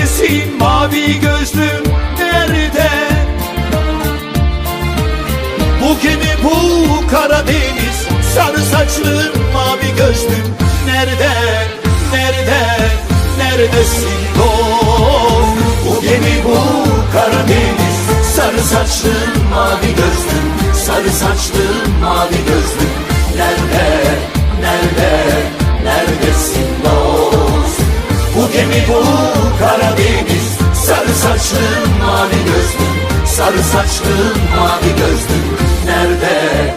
neredesin mavi gözlüm nerede? Bu gemi bu Karadeniz sarı saçlı mavi gözlüm nerede? Nerede? Neredesin dost? Bu gemi bu Karadeniz sarı saçlı mavi gözlüm sarı saçlı mavi gözlüm nerede? Nerede? Gemi bu Karadeniz. Sarı saçlım mavi gözlüm. Sarı saçlım mavi gözlüm. Nerede,